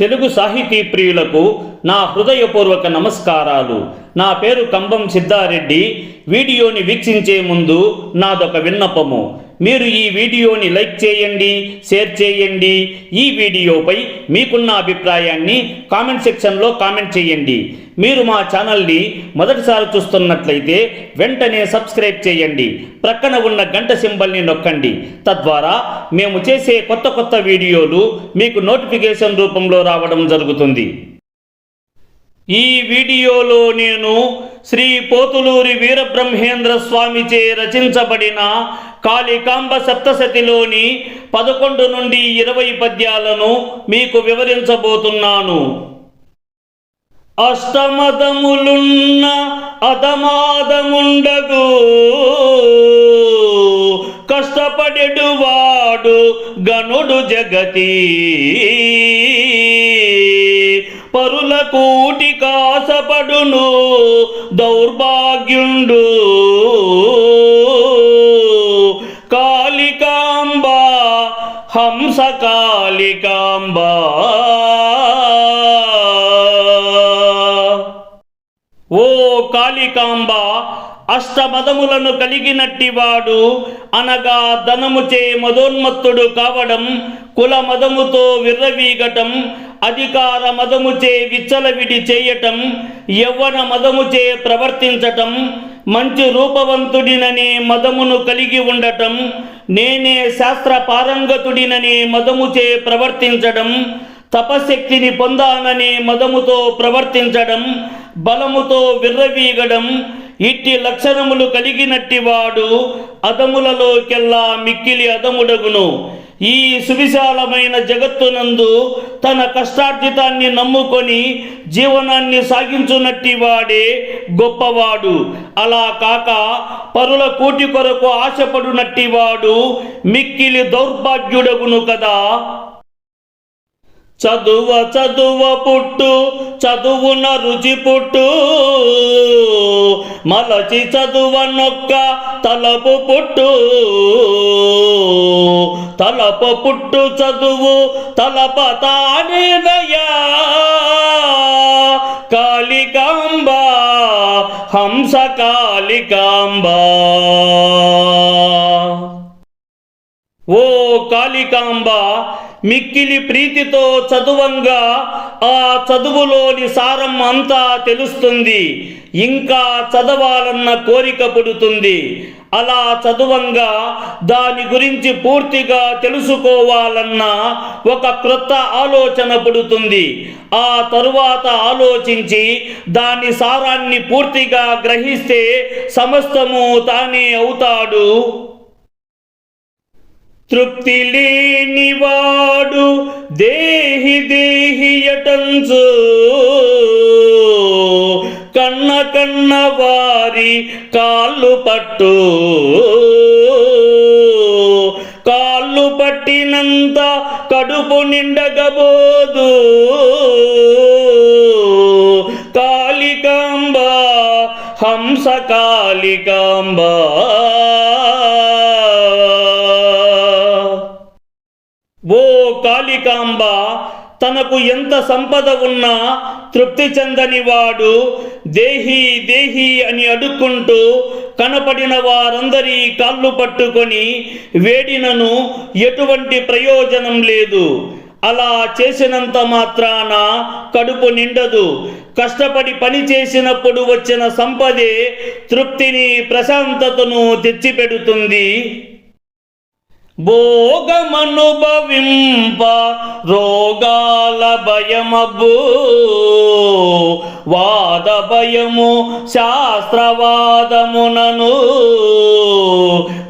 తెలుగు సాహితీ ప్రియులకు నా హృదయపూర్వక నమస్కారాలు. నా పేరు కంబం సిద్ధారెడ్డి. వీడియోని వీక్షించే ముందు నాదొక విన్నపము. మీరు ఈ వీడియోని లైక్ చేయండి షేర్ చేయండి. ఈ వీడియోపై మీకున్న అభిప్రాయాన్ని కామెంట్ సెక్షన్లో కామెంట్ చేయండి. మీరు మా ఛానల్ని మొదటిసారి చూస్తున్నట్లయితే వెంటనే సబ్స్క్రైబ్ చేయండి. ప్రక్కన ఉన్న గంట సింబల్ని నొక్కండి. తద్వారా మేము చేసే కొత్త కొత్త వీడియోలు మీకు నోటిఫికేషన్ రూపంలో రావడం జరుగుతుంది. ఈ వీడియోలో నేను శ్రీ పోతులూరి వీరబ్రహ్మేంద్ర స్వామిచే రచించబడిన కాళికాంబ సప్తశతిలోని పదకొండు నుండి ఇరవై పద్యాలను మీకు వివరించబోతున్నాను. అష్టమదములున్న అదమాదముండగు కష్టపడెడు వాడు గనుడు జగతి. పరుల కూటి కాసపడును దౌర్భాగ్యుండు. కాళికాంబ హంస కాళికాంబ ఓ కాళికాంబ అష్టమదములను కలిగినట్టివాడు అనగా ధనముచే మదోన్మత్తుడు కావడం కుల మదముతో విర్రవీగటం అధికార మదముచే విచ్చలవిడి చేయటం యవ్వన మదముచే ప్రవర్తించటం మంచి రూపవంతుడిననే మదమును కలిగి ఉండటం నేనే శాస్త్ర పారంగతుడిననే మదముచే ప్రవర్తించడం తపశక్తిని పొందాననే మదముతో ప్రవర్తించడం బలముతో విర్రవీగడం ఇట్టి లక్షణములు కలిగినట్టి వాడు అదములలోకెల్లా మిక్కిలి అదముడగును. ఈ సువిశాలమైన జగత్తునందు తన కష్టార్జితాన్ని నమ్ముకొని జీవనాన్ని సాగించునట్టి వాడే గొప్పవాడు. అలా కాక పరుల కూటి కొరకు ఆశపడునట్టి వాడు మిక్కిలి దౌర్భాగ్యుడగును కదా. చదువ చదువ పుట్టు చదువున రుచి పుట్టు. మలచి చదువ నొక్క తలపు పుట్టు. తలప పుట్టు చదువు తలప తానేనయా కాళికాంబ హంస కాళికాంబ. ఓ కాళికాంబ మిక్కిలి ప్రీతితో చదువంగా ఆ చదువులోని సారం అంతా తెలుస్తుంది. ఇంకా చదవాలన్న కోరిక పుడుతుంది. అలా చదువంగా దాని గురించి పూర్తిగా తెలుసుకోవాలన్న ఒక క్రొత్త ఆలోచన పుడుతుంది. ఆ తరువాత ఆలోచించి దాని సారాన్ని పూర్తిగా గ్రహిస్తే సమస్తము తానే అవుతాడు. తృప్తి లేనివాడు దేహి దేహియటంచు కన్న కన్న వారి కాళ్ళు పట్టు. కాళ్ళు పట్టినంత కడుపు నిండగబోదు. కాళికాంబ హంస కాళికాంబ. ఓ కాళికాంబ తనకు ఎంత సంపద ఉన్నా తృప్తి చెందని వాడు దేహి దేహి అని అడుక్కుంటూ కనపడిన వారందరి కాళ్ళు పట్టుకొని వేడినను ఎటువంటి ప్రయోజనం లేదు. అలా చేసినంత మాత్రాన కడుపు నిండదు. కష్టపడి పని చేసినప్పుడు వచ్చిన సంపదే తృప్తిని ప్రశాంతతను తెచ్చిపెడుతుంది. భోగమనుభవింప రోగాల భయమబ్బు. వాద భయము శాస్త్రవాదమునను.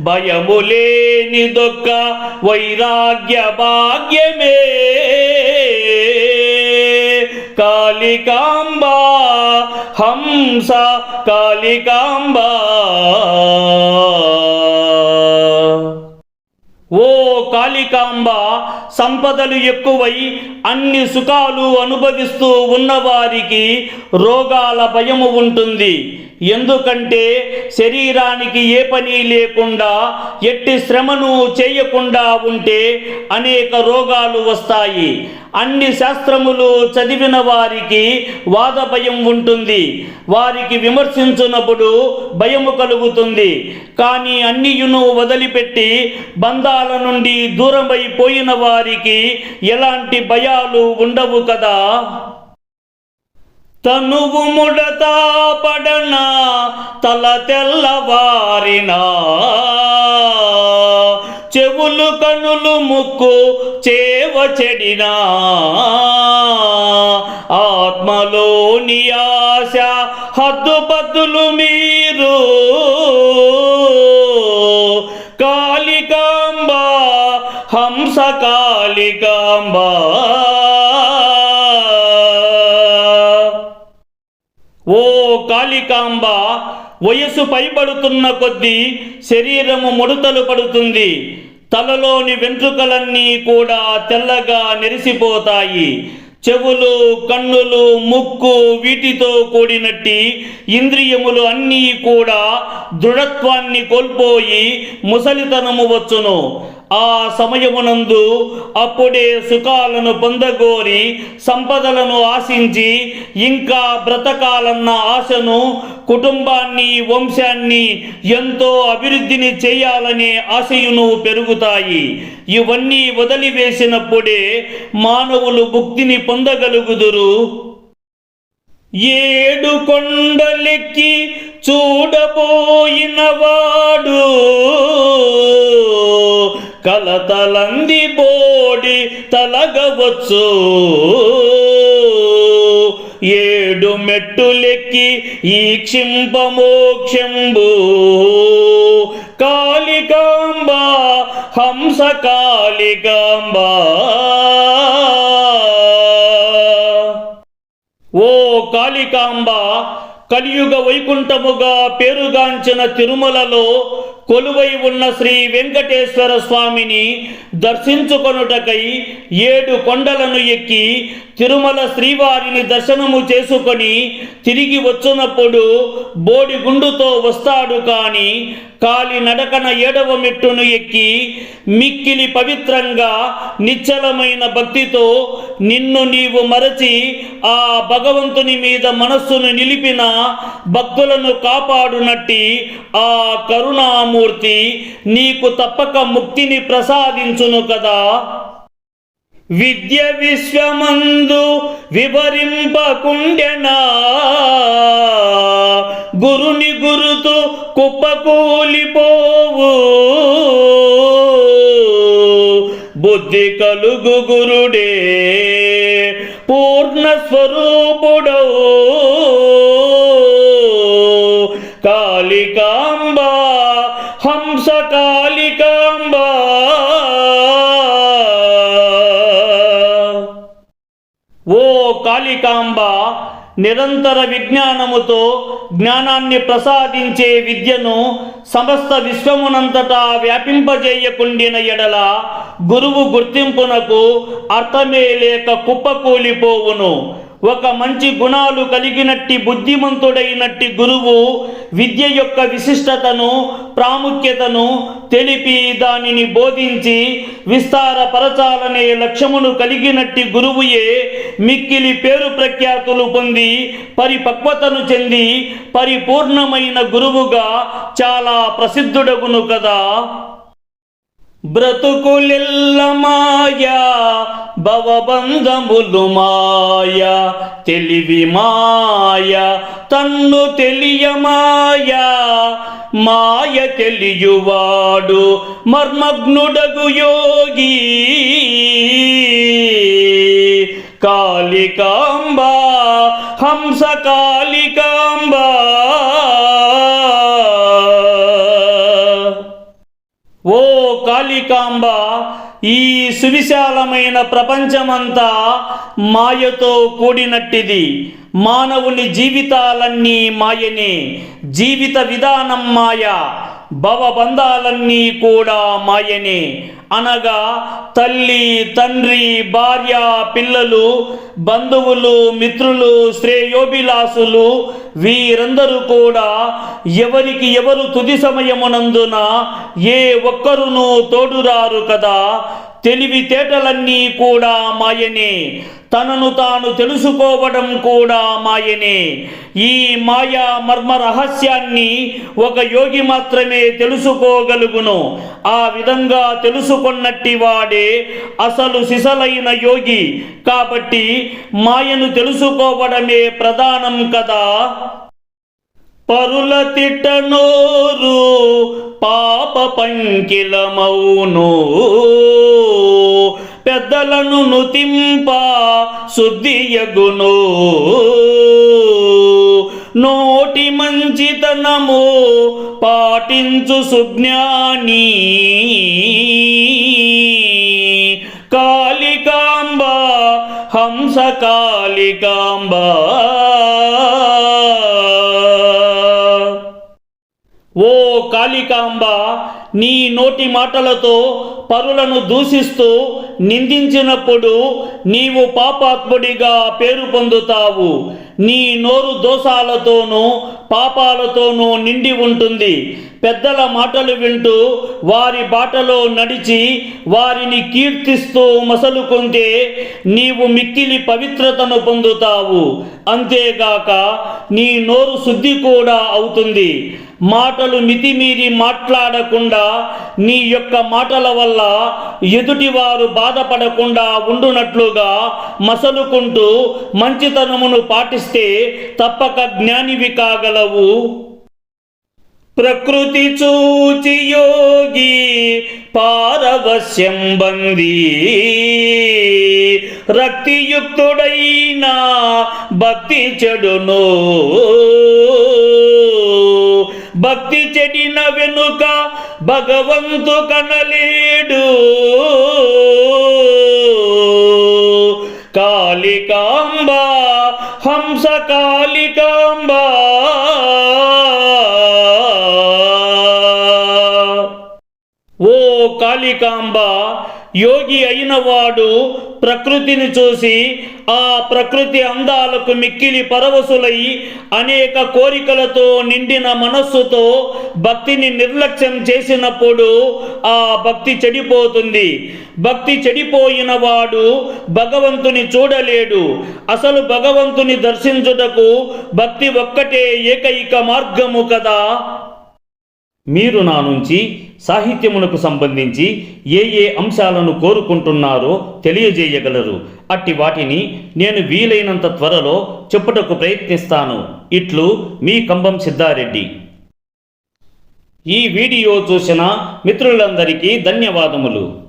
భయము లేని దొక్క వైరాగ్య భాగ్యమే. కాళికాంబ హంస కాళికాంబ. ఓ కాళికాంబ సంపదలు ఎక్కువై అన్ని సుఖాలు అనుభవిస్తూ ఉన్నవారికి రోగాల భయము ఉంటుంది. ఎందుకంటే శరీరానికి ఏ పని లేకుండా ఎట్టి శ్రమను చేయకుండా ఉంటే అనేక రోగాలు వస్తాయి. అన్ని శాస్త్రములు చదివిన వారికి వాద భయం ఉంటుంది. వారికి విమర్శించున్నప్పుడు భయము కలుగుతుంది. కానీ అన్నియును వదిలిపెట్టి బంధాల నుండి దూరం దూరమైపోయిన వారికి ఎలాంటి భయాలు ఉండవు కదా. తనువు ముడతా పడనా తల తెల్లవారినా చెవులు కనులు ముక్కు చేవ చెడినా ఆత్మలోని ఆశ హద్దుపద్దులు మీరు కాళికాంబ హంస కాళికాంబ ఓ కాళికాంబ వయసు పైబడుతున్న కొద్దీ శరీరము ముడతలు పడుతుంది. తలలోని వెంట్రుకలన్నీ కూడా తెల్లగా నెరిసిపోతాయి. చెవులు కన్నులు ముక్కు వీటితో కూడినట్టి ఇంద్రియములు అన్నీ కూడా దృఢత్వాన్ని కోల్పోయి ముసలితనము వచ్చును. ఆ సమయమునందు అప్పుడే సుఖాలను పొందగోరి సంపదలను ఆశించి ఇంకా బ్రతకాలన్న ఆశను కుటుంబాన్ని వంశాన్ని ఎంతో అభివృద్ధిని చేయాలనే ఆశయును పెరుగుతాయి. ఇవన్నీ వదిలివేసినప్పుడే మానవులు ముక్తిని పొందగలుగుదురు. ఏడు కొండలెక్కి చూడబోయినవాడు. వాడు కలతలంది బోడి తలగవచ్చు. ఏడు మెట్టులెక్కి ఈ క్షింపమోక్షంబు కాళికాంబ హంస కాళికాంబ. ఓ కాళికాంబ కలియుగ వైకుంఠముగా పేరుగాంచిన తిరుమలలో కొలువై ఉన్న శ్రీ వెంకటేశ్వర స్వామిని దర్శించుకొనుటకై ఏడు కొండలను ఎక్కి తిరుమల శ్రీవారిని దర్శనము చేసుకొని తిరిగి వచ్చినప్పుడు బోడిగుండుతో వస్తాడు కానీ కాలి నడకన ఏడవ మెట్టును ఎక్కి మిక్కిలి పవిత్రంగా నిశ్చలమైన భక్తితో నిన్ను నీవు మరచి ఆ భగవంతుని మీద మనస్సును నిలిపిన భక్తులను కాపాడునట్టి ఆ కరుణామూర్తి నీకు తప్పక ముక్తిని ప్రసాదించును కదా. విద్య విశ్వమందు వివరింపకుండెనా? గురుని గురుతు కుప్పకూలిపోవు. బుద్ధి కలుగు గురుడే పూర్ణ స్వరూపుడవు. కాళికాంబ హంసకాళి కాళికాంబ నిరంతర విజ్ఞానముతో జ్ఞానాన్ని ప్రసాదించే విద్యను సమస్త విశ్వమునంతటా వ్యాపింపజేయకుండిన ఎడల గురువు గుర్తింపునకు అర్థమే లేక కుప్పకూలిపోవును. ఒక మంచి గుణాలు కలిగినట్టి బుద్ధిమంతుడైనట్టి గురువు విద్య యొక్క విశిష్టతను ప్రాముఖ్యతను తెలిపి దానిని బోధించి విస్తారపరచాలనే లక్ష్యమును కలిగినట్టి గురువుయే మిక్కిలి పేరు ప్రఖ్యాతులు పొంది పరిపక్వతను చెంది పరిపూర్ణమైన గురువుగా చాలా ప్రసిద్ధుడగును కదా. బ్రతుకులిల్ల మాయా భవబంధములు మాయ తెలివి మాయ తన్ను తెలియమాయా మాయ తెలియువాడు మర్మగ్నుడగు యోగి. కాళికాంబ హంస కాళికాంబ కాళికాంబ ఈ సువిశాలమైన ప్రపంచమంతా మాయతో కూడినట్టిది. మానవుని జీవితాలన్నీ మాయనే. జీవిత విధానం మాయ. భవబంధాలన్నీ కూడా మాయనే. అనగా తల్లి తండ్రి భార్య పిల్లలు బంధువులు మిత్రులు శ్రేయోభిలాసులు వీరందరూ కూడా ఎవరికి ఎవరు తుది సమయమునందున ఏ ఒక్కరునూ తోడురారు కదా. తెలివితేటలన్నీ కూడా మాయనే. తనను తాను తెలుసుకోవడం కూడా మాయనే. ఈ మాయా మర్మ రహస్యాన్ని ఒక యోగి మాత్రమే తెలుసుకోగలుగును. ఆ విధంగా తెలుసుకున్నట్టి వాడే అసలు సిసలైన యోగి. కాబట్టి మాయను తెలుసుకోవడమే ప్రధానం కదా. పరుల తిట్టనోరు పాప పంకిలమౌను. పెద్దలను నుతింప శుద్ధియగును. నోటి మంచితనము పాటించు సుజ్ఞాని. కాళికాంబ హంస కాళికాంబ. ఓ కాళికాంబ నీ నోటి మాటలతో పరులను దూషిస్తూ నిందించినప్పుడు నీవు పాపాత్ముడిగా పేరు పొందుతావు. నీ నోరు దోషాలతోనూ పాపాలతోనూ నిండి ఉంటుంది. పెద్దల మాటలు వింటూ వారి బాటలో నడిచి వారిని కీర్తిస్తూ మసలుకుంటే నీవు మిక్కిలి పవిత్రతను పొందుతావు. అంతేగాక నీ నోరు శుద్ధి కూడా అవుతుంది. మాటలు మితిమీరి మాట్లాడకుండా నీ యొక్క మాటల వల్ల ఎదుటివారు బాధపడకుండా ఉండునట్లుగా మసలుకుంటూ మంచితనమును పాటిస్తే తప్పక జ్ఞానివి కాగలవు ప్రకృతి చూచి యోగి పారవశ్యం బందీ రక్తియుక్తుడైన భక్తి చెడును. భక్తి చెడిన వెనుక భగవంతు కనలేడు. కాళికాంబా హంసకాళికాంబా ఓ కాళికాంబ యోగి అయినవాడు ప్రకృతిని చూసి ఆ ప్రకృతి అందాలకు మిక్కిలి పరవశులై అనేక కోరికలతో నిండిన మనస్సుతో భక్తిని నిర్లక్ష్యం చేసినప్పుడు ఆ భక్తి చెడిపోతుంది. భక్తి చెడిపోయిన వాడు భగవంతుని చూడలేడు. అసలు భగవంతుని దర్శించుటకు భక్తి ఒక్కటే ఏకైక మార్గము కదా? మీరు నా నుంచి సాహిత్యమునకు సంబంధించి ఏ ఏ అంశాలను కోరుకుంటున్నారో తెలియజేయగలరు. అట్టి వాటిని నేను వీలైనంత త్వరలో చెప్పుటకు ప్రయత్నిస్తాను. ఇట్లు మీ కంబం సిద్ధారెడ్డి. ఈ వీడియో చూసిన మిత్రులందరికీ ధన్యవాదములు.